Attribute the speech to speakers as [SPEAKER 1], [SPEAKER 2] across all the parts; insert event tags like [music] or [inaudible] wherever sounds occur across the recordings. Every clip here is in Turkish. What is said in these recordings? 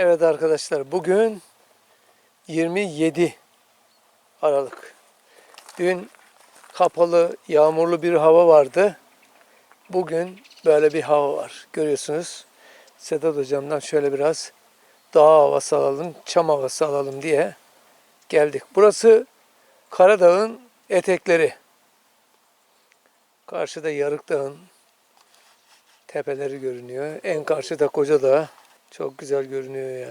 [SPEAKER 1] Evet arkadaşlar bugün 27 Aralık. Dün kapalı, yağmurlu bir hava vardı. Bugün böyle bir hava var. Görüyorsunuz. Sedat hocamdan şöyle biraz dağ havası alalım, çam havası alalım diye geldik. Burası Karadağ'ın etekleri. Karşıda Yarık Dağı'nın tepeleri görünüyor. En karşıda Koca Dağ. Çok güzel görünüyor ya.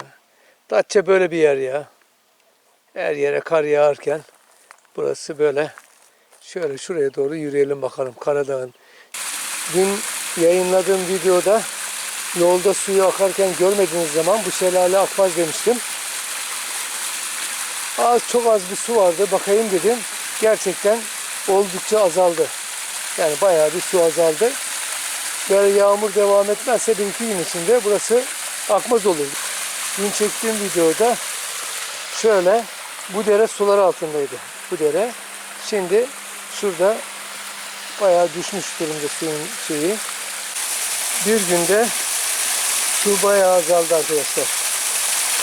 [SPEAKER 1] Datça böyle bir yer ya. Her yere kar yağarken burası böyle. Şöyle şuraya doğru yürüyelim bakalım Karadağ'ın. Dün yayınladığım videoda yolda suyu akarken görmediğiniz zaman bu şelale akmaz demiştim. Az çok az bir su vardı. Bakayım dedim. Gerçekten oldukça azaldı. Yani bayağı bir su azaldı. Böyle yağmur devam etmezse bir iki gün içinde burası akmaz olur. Dün çektiğim videoda şöyle bu dere sular altındaydı. Bu dere. Şimdi şurada bayağı düşmüş durumda suyun şeyi. Bir günde su bayağı azaldı arkadaşlar.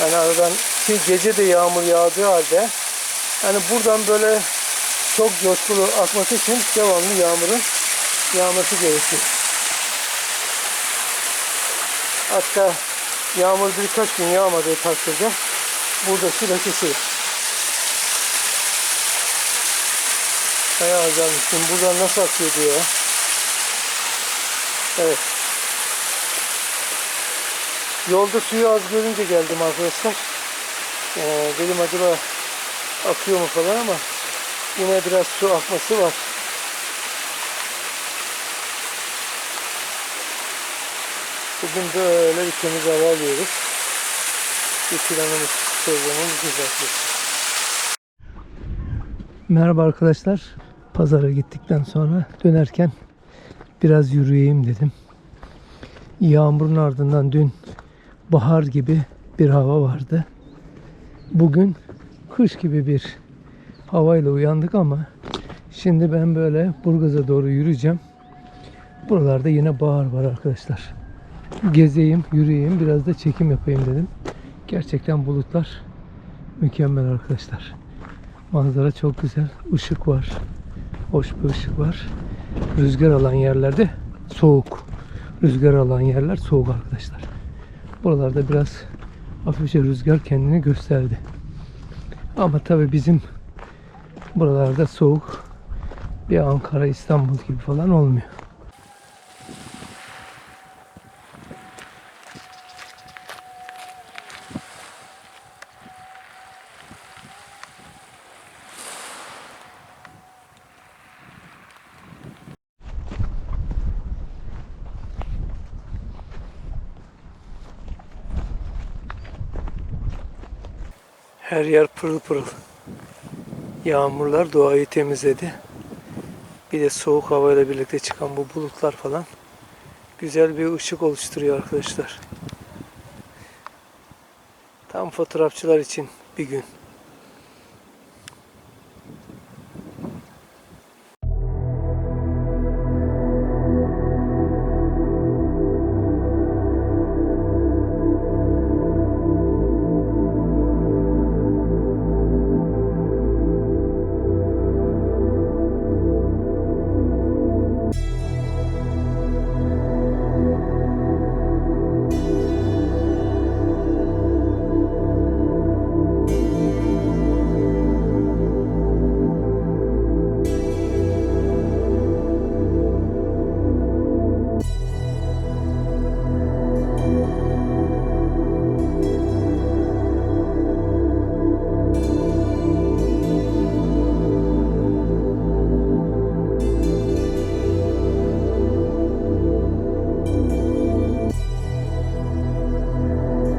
[SPEAKER 1] Yani aradan ki gece de yağmur yağdığı halde hani buradan böyle çok coşkulu akması için devamlı yağmurun yağması gerekiyor. Hatta yağmur birkaç gün yağmadığı takdirde burada su da kesilir. Bayağı azalmış. Şimdi buradan nasıl akıyor diyor ya. Evet. Yolda suyu az görünce geldim arkadaşlar. Ee, dedim acaba akıyor mu falan ama yine biraz su akması var. Bugün böyle bir temiz hava alıyoruz. Bir planımız, programımız güzel. Merhaba arkadaşlar. Pazara gittikten sonra dönerken biraz yürüyeyim dedim. Yağmurun ardından dün bahar gibi bir hava vardı. Bugün kış gibi bir havayla uyandık ama şimdi ben böyle Burgaz'a doğru yürüyeceğim. Buralarda yine bahar var arkadaşlar. Gezeyim, yürüyeyim, biraz da çekim yapayım dedim. Gerçekten bulutlar mükemmel arkadaşlar. Manzara çok güzel. Işık var. Hoş bir ışık var. Rüzgar alan yerlerde soğuk. Rüzgar alan yerler soğuk arkadaşlar. Buralarda biraz hafifçe rüzgar kendini gösterdi. Ama tabii bizim buralarda soğuk bir Ankara, İstanbul gibi falan olmuyor. Her yer pırıl pırıl. Yağmurlar doğayı temizledi. Bir de soğuk havayla birlikte çıkan bu bulutlar falan güzel bir ışık oluşturuyor arkadaşlar. Tam fotoğrafçılar için bir gün.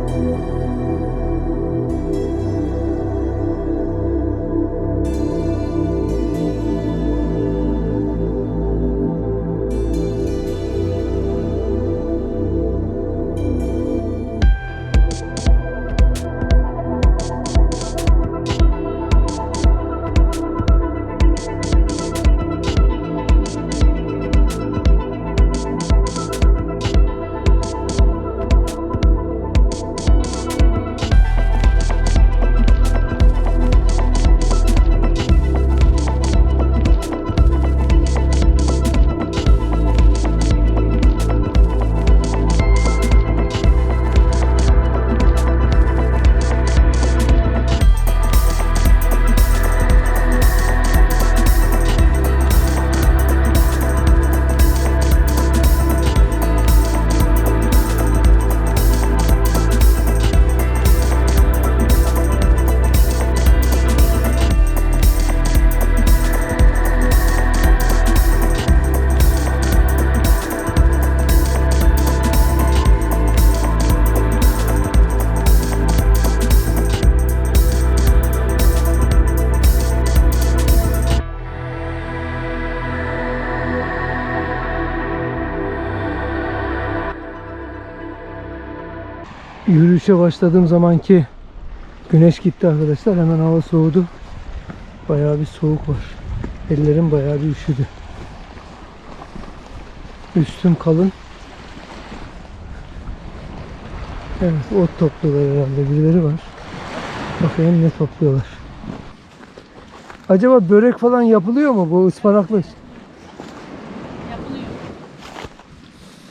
[SPEAKER 1] thank you Yürüyüşe başladığım zamanki güneş gitti arkadaşlar. Hemen hava soğudu. Bayağı bir soğuk var. Ellerim bayağı bir üşüdü. Üstüm kalın. Evet ot topluyorlar herhalde. Birileri var. Bakayım ne topluyorlar. Acaba börek falan yapılıyor mu bu ıspanaklı?
[SPEAKER 2] Yapılıyor.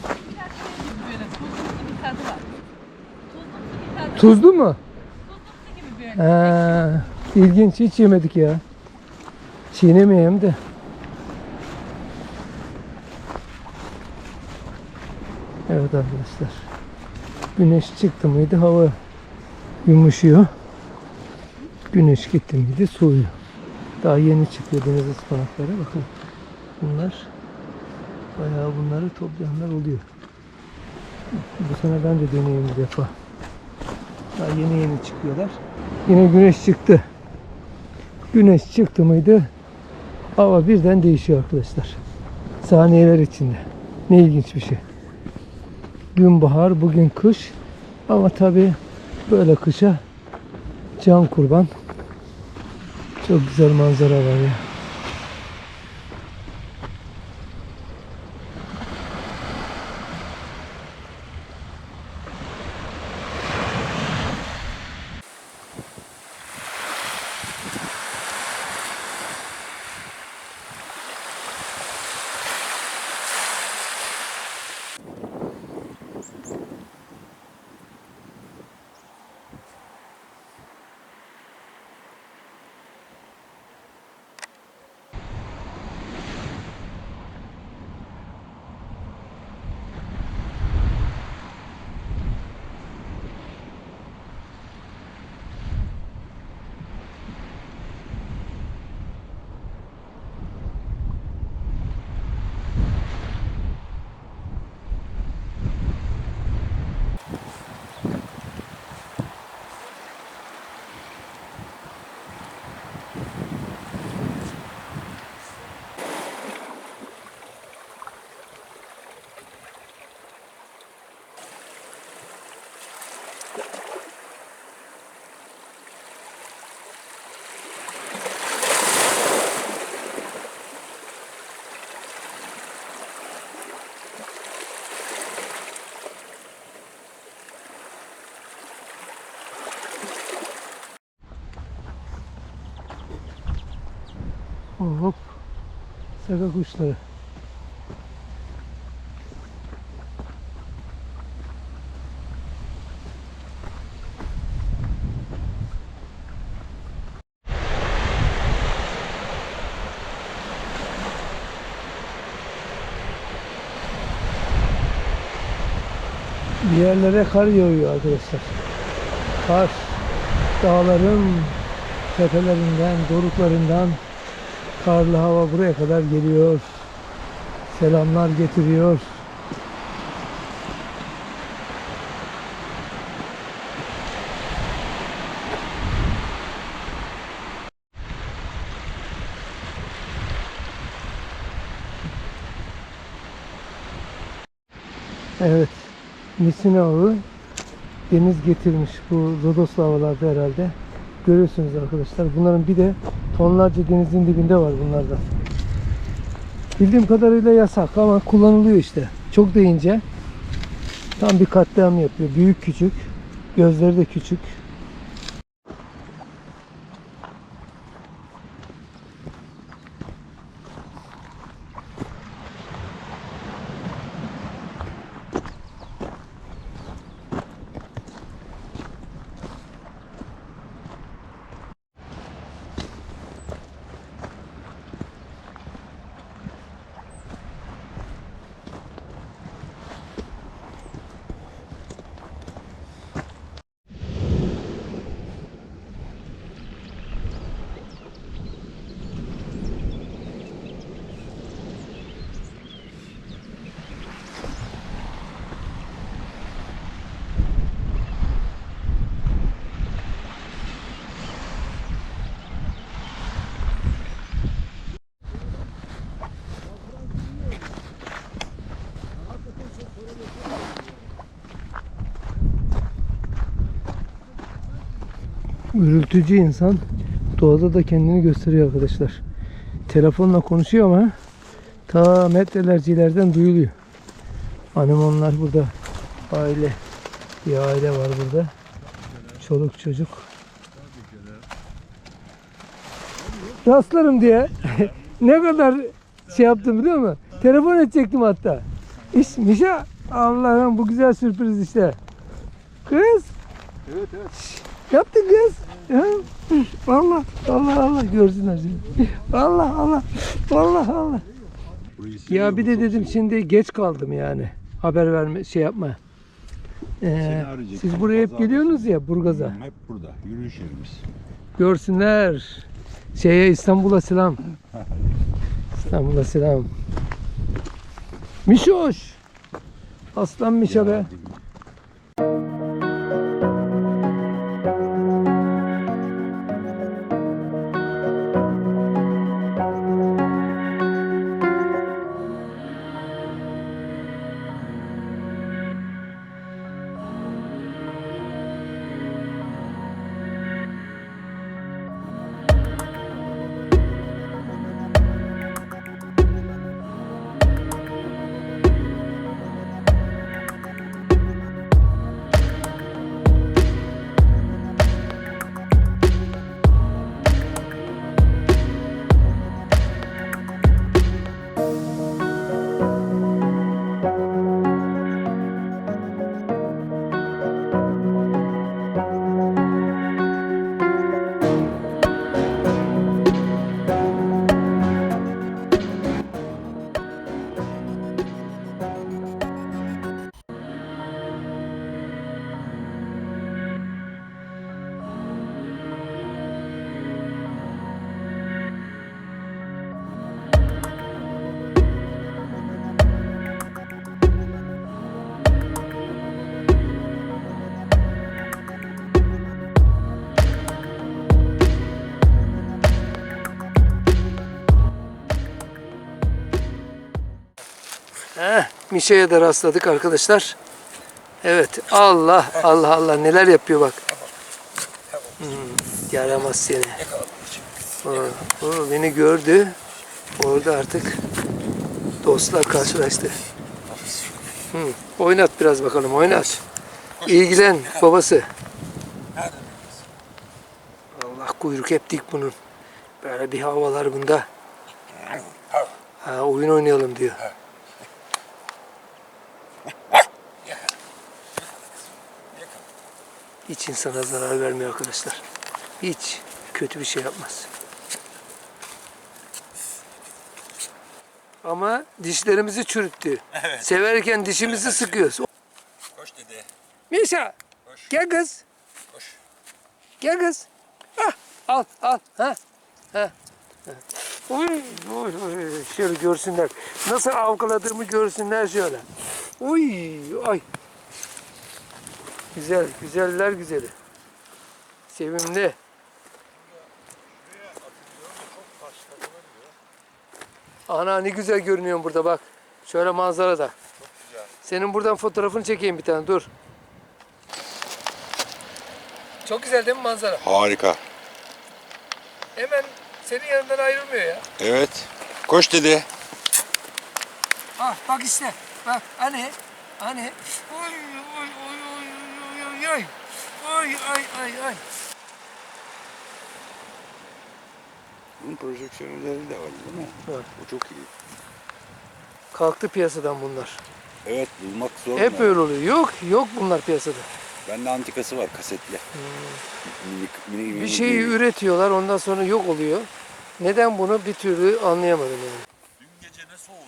[SPEAKER 2] Biraz şey gibi böyle tuzlu bir tadı var. Tuzlu
[SPEAKER 1] mu?
[SPEAKER 2] Tuzlu gibi böyle.
[SPEAKER 1] Ee, ilginç hiç yemedik ya. Çiğnemeyeyim de. Evet arkadaşlar. Güneş çıktı mıydı hava yumuşuyor. Güneş gitti miydi soğuyor. Daha yeni çıkıyor deniz ıspanakları. Bakın bunlar bayağı bunları toplayanlar oluyor. Bu sene ben de deneyeyim bir defa. Daha yeni yeni çıkıyorlar. Yine güneş çıktı. Güneş çıktı mıydı hava birden değişiyor arkadaşlar. Saniyeler içinde. Ne ilginç bir şey. Dün bahar, bugün kış. Ama tabi böyle kışa can kurban. Çok güzel manzara var ya. Hop. Saka kuşları. Bir yerlere kar yağıyor arkadaşlar. Kar dağların tepelerinden, doruklarından karlı hava buraya kadar geliyor. Selamlar getiriyor. Evet. Misina avı deniz getirmiş bu Rodos havalarda herhalde. Görüyorsunuz arkadaşlar. Bunların bir de tonlarca denizin dibinde var bunlardan. Bildiğim kadarıyla yasak ama kullanılıyor işte. Çok deyince tam bir katliam yapıyor. Büyük küçük. Gözleri de küçük. Gürültücü insan doğada da kendini gösteriyor arkadaşlar. Telefonla konuşuyor ama ta metrelerce ileriden duyuluyor. Animonlar burada. Aile. Bir aile var burada. Çoluk çocuk. Rastlarım diye [laughs] ne kadar şey yaptım biliyor musun? Telefon edecektim hatta. İş, Mişa Allah'ım bu güzel sürpriz işte. Kız.
[SPEAKER 3] Evet evet.
[SPEAKER 1] Ne yaptın kız? Ya, Allah Allah Allah görsünler seni. Allah Allah Allah Allah. Ya bir de dedim şimdi geç kaldım yani. Haber verme şey yapma. Ee, siz buraya hep geliyorsunuz ya Burgaz'a.
[SPEAKER 3] Hep burada. Yürüyüş yerimiz.
[SPEAKER 1] Görsünler. Şeye İstanbul'a selam. [laughs] İstanbul'a selam. Mişoş. Aslan Mişa be. Mişa'ya da rastladık arkadaşlar. Evet. Allah Allah Allah neler yapıyor bak. Hmm, yaramaz seni. O, o beni gördü. Orada artık dostlar karşılaştı. Hmm, oynat biraz bakalım oynat. İlgilen babası. Allah kuyruk hep dik bunun. Böyle bir havalar bunda. Ha, oyun oynayalım diyor. Hiç insana zarar vermiyor arkadaşlar. Hiç kötü bir şey yapmaz. Ama dişlerimizi çürüttü. Severken dişimizi sıkıyoruz.
[SPEAKER 3] Koş dede.
[SPEAKER 1] Mişa
[SPEAKER 3] Koş.
[SPEAKER 1] gel kız.
[SPEAKER 3] Koş.
[SPEAKER 1] Gel kız. Ah, al al. Ha. Ha. ha. Uy, uy, uy. Şöyle görsünler. Nasıl avkaladığımı görsünler şöyle. Uy, ay. Güzel, güzeller güzeli. Sevimli. Ana ne güzel görünüyorsun burada bak. Şöyle manzarada. Senin buradan fotoğrafını çekeyim bir tane dur. Çok güzel değil mi manzara?
[SPEAKER 3] Harika.
[SPEAKER 1] Hemen senin yanından ayrılmıyor ya.
[SPEAKER 3] Evet. Koş dede.
[SPEAKER 1] Ah bak işte. Bak hani hani. Oy oy. Oy ay ay ay.
[SPEAKER 3] Bunun projeksiyonları da var değil mi?
[SPEAKER 1] Evet.
[SPEAKER 3] O çok iyi.
[SPEAKER 1] Kalktı piyasadan bunlar.
[SPEAKER 3] Evet bulmak zor.
[SPEAKER 1] Hep öyle oluyor. Yok yok bunlar piyasada.
[SPEAKER 3] Bende antikası var kasetli. Minik, mini, mini,
[SPEAKER 1] Bir şeyi
[SPEAKER 3] mini.
[SPEAKER 1] üretiyorlar ondan sonra yok oluyor. Neden bunu bir türlü anlayamadım yani.
[SPEAKER 3] Dün gece ne soğudu?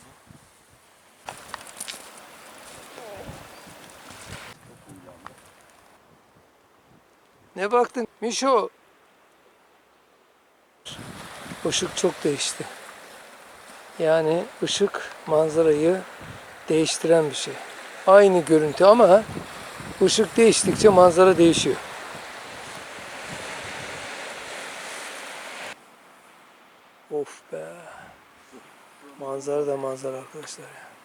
[SPEAKER 1] Ne baktın? Mişo. Işık çok değişti. Yani ışık manzarayı değiştiren bir şey. Aynı görüntü ama ışık değiştikçe manzara değişiyor. Of be. Manzara da manzara arkadaşlar ya.